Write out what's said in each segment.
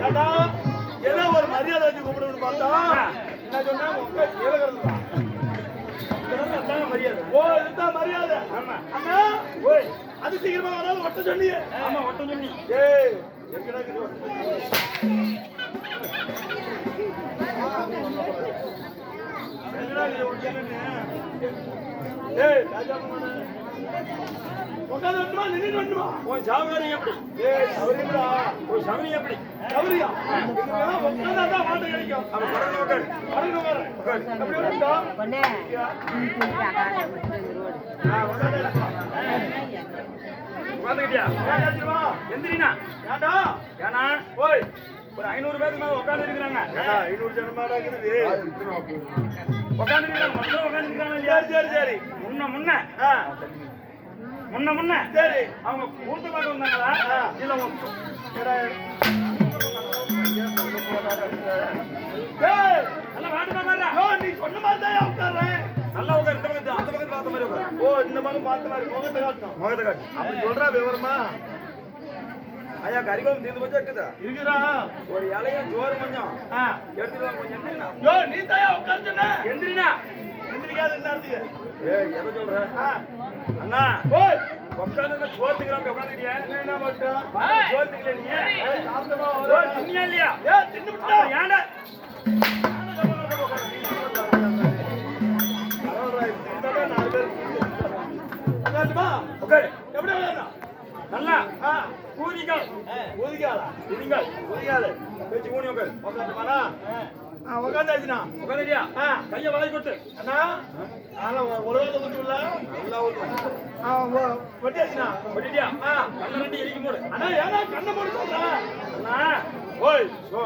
ஏடா ஏதோ ஒரு மரியாதை வச்சு கூப்பிடணும்னு பார்த்தா என்ன சொன்னா உங்க கேளுகிறது தான். இதெல்லாம் அதாங்க மரியாதை. ஓ இதுதான் மரியாதை. ஆமா. அண்ணா ஓய். அது சீக்கிரமா வராது ஒட்ட சொன்னியே ஆமா ஒட்டம் சொல்லி. ஏய் எங்கடா எங்கடா ஒட்ட? ஏய் ராஜா. உட்கார்ந்து வரணுமா நின்னுட்டு வரணுமா உன் சாவகாரி எப்படி ஏய் சௌரியம்டா உன் சவரி எப்படி சௌரியா இதுக்கெல்லாம் தான் வாட்டை கிடைக்கும் அவன் படகு உட்காரு உட்காரு. அப்படி வரட்டா பொண்ணே உட்காந்துக்கிட்டியா எந்திரினா ஒரு ஐநூறு பேருக்கு மேல உட்காந்து இருக்கிறாங்க ஐநூறு ஜனமாடா இருக்குது உட்காந்து உட்காந்து சரி சரி சரி முன்ன முன்ன. முன்ன முன்ன. சரி. அவங்க கூட்டு பார்க்க வந்தாங்களா? இல்ல நீ சொன்ன மாதிரி தான் உட்கார்றேன் நல்லா உட்காரு இந்த பக்கத்து அந்த பக்கத்து பார்த்த மாதிரி உட்காரு. ஓ இந்த பக்கம் பார்த்த மாதிரி முகத்தை காட்டணும். முகத்தை காட்டு. அப்படி சொல்றா விவரமா? ஐயா கறிக்குழம்பு தீர்ந்து போச்சா இருக்குதா இருக்குதா ஒரு இலையும் சோறு கொஞ்சம். ஆ. எடுத்துட்டு வாங்க கொஞ்சம் எந்திரினா. யோ நீ எந்திரினா. எந்திரிக்காத நேரத்துக்கு ஏய் எதை சொல்ற? அண்ணா உட்காந்து சோத்துக்கிறாங்க உட்காந்துக்கிட்டியா என்ன மட்டும் சோத்துக்கல நீ? தின்னியா இல்லையா? ஏய் தின்னுட்டா உட்கார்ந்தா நல்லா. குதிங்கால் ஒதுக்காது பேச்சு கூணி உட்காரு. உட்காந்துமாடா ஆ உட்காந்தாச்சுண்ணா உட்காந்துட்டியா ஆ. கையை வாய் கொட்டு அண்ணா ஆனா உலகத்தை குத்துல நல்லா ஆ வெட்டியாச்சுண்ணா கொட்டிட்டியா ஆ கண்ணை ரெண்டு எரிக்கும் போடு அண்ணா ஏன்னா கண்ணை அண்ணா. ஓய் ஓ.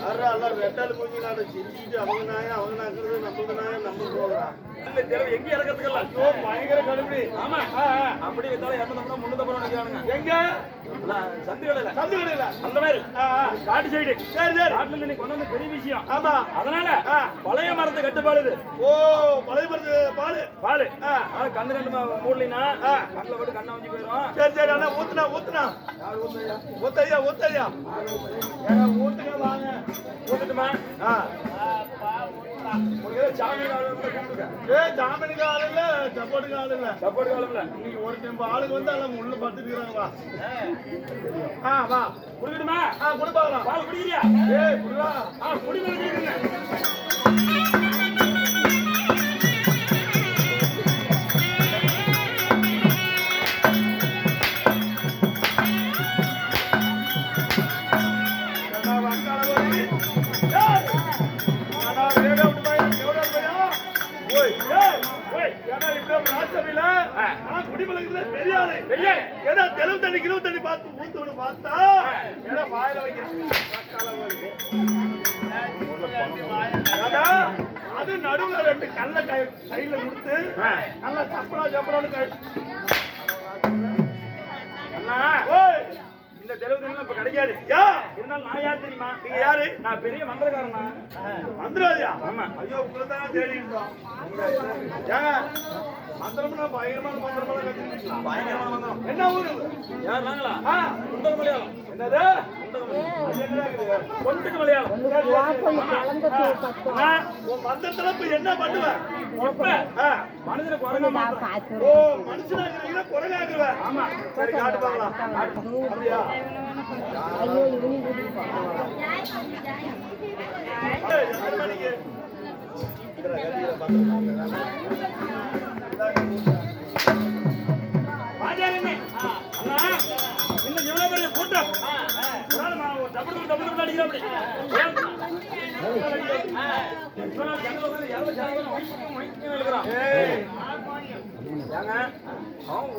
யாரா எல்லாம் ரெட்டால் மூஞ்சி நாடு செஞ்சுட்டு அவங்க நாயம் அவங்க நாக்குறது நம்மளுக்கு நாயம் நம்மளுக்கு போகிறான் இல்ல தெருவு எங்க இறக்கறதுக்கெல்லாம் ஐயோ பயங்கர கடுப்படி ஆமா. ஆ, ஆ. அப்படி வித்தாலும் இரநூத்தம்பது முன்னூத்தம்பது நினைக்கிறானுங்க. எங்க? அந்த மாதிரி. காட்டு சைடு. சரி சரி. காட்டுல நீ கொண்டு வந்த பெரிய விஷயம். ஆமா. அதனால. பழைய மரத்தை கட்டுப்பாடு இது. ஓ பழைய மருந்து பாலு. பாலு. கண்ணு ரெண்டு மூடலினா. கண்ணில் போட்டு கண்ணை போயிடும் சரி சரி அண்ணா ஊத்துனா ஊத்துனா ஊத்தையா ஊத்தையா ஊத்துங்க வாங்க. ஊத்துட்டுமா? ஆ. உங்களுக்கு ஏதோ சாமி ஏ ஜாமீனுக்கு ஆள் இல்ல சப்போர்ட்டுக்கு ஆள் இல்ல சப்போர்ட் காலம்ல இன்னைக்கு ஒரு டைம் ஆளுங்க வந்து எல்லாம் உள்ள படுத்துக்கிறாங்க வா. ஆ வா. குடிக்கணுமா ஆ கொடுப்பாங்களா பால் குடிக்கிறியா? ஏய் குடுறா ஆ குடி ராஜசபையில ஆ. குடிமலக்குல தெரியாது பெரிய ஏன்னா தெலுங்கு தண்ணி தண்ணி பார்த்து ஊத்துவனு பார்த்தா ஏன்னா வாயில வைக்கிறேன் ஏன்னா, அது நடுவுல ரெண்டு கல்ல கை கையில கொடுத்து. நல்லா சப்பரா சப்பரான்னு கை. இந்த தண்ணி இப்ப கிடைக்காது. யா. இருந்தாலும் நான் யார் தெரியுமா? நீங்க யாரு? நான் பெரிய மந்திரக்காரனா மந்திரவாதியா? ஆமா. ஐயோ உங்களை தான் தேடி இருந்தோம் ஏங்க மந்திரம்னா பயங்கரமான மந்திரமெல்லாம் கத்துக்கிட்டீங்களா? பயங்கரமான மந்திரம். என்ன ஊரு? யார் நாங்களா? குந்தக மலையாளம். என்னது? குந்தக மலையாளம். அது என்ன இருக்குது? கொண்டுக்கு மலையாளம். வாசல் கலந்து பத்து. அண்ணா, உன் மந்திரத்துல இப்ப என்ன பண்ணுவ? இப்ப ஆ. மனுஷனை குரங்க காய்ச்சல் ஓ மனுஷனாக்குறீங்களா குறையாக்குவ ஆமா. சரி காட்டு பார்க்கலாம். அப்படியா? எத்தனை மணிக்கு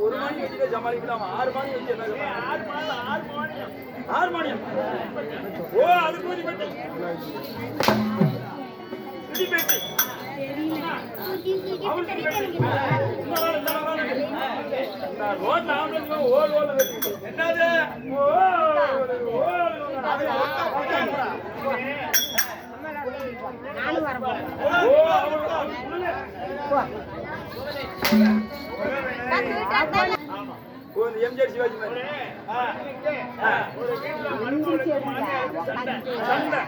ஒரு மணி வச்சுக்க சமாளிக்கல, அவன் ஆறு மணி வச்சு? ஆறு மணியா? ஓ அது கூலி பெட்டி. நானும் வர எம்ஜிஆர் சிவாஜி மாதிரி சண்டை